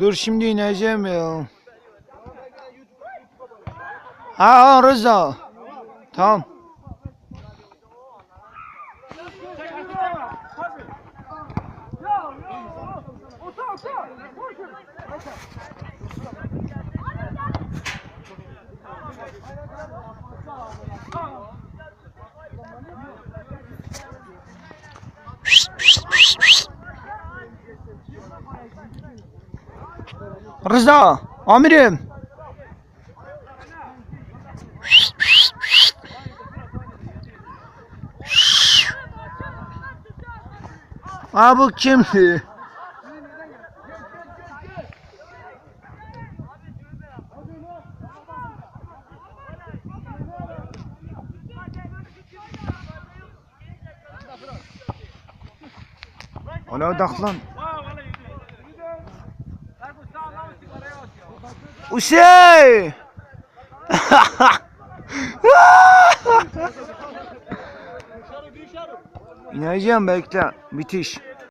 Dur şimdi ineceğim ya. Ha Rıza. Tamam. Rıza, amirim. Bu kimdi? Ona odaklan. Uşey! İneceğim bekle. Bitiş.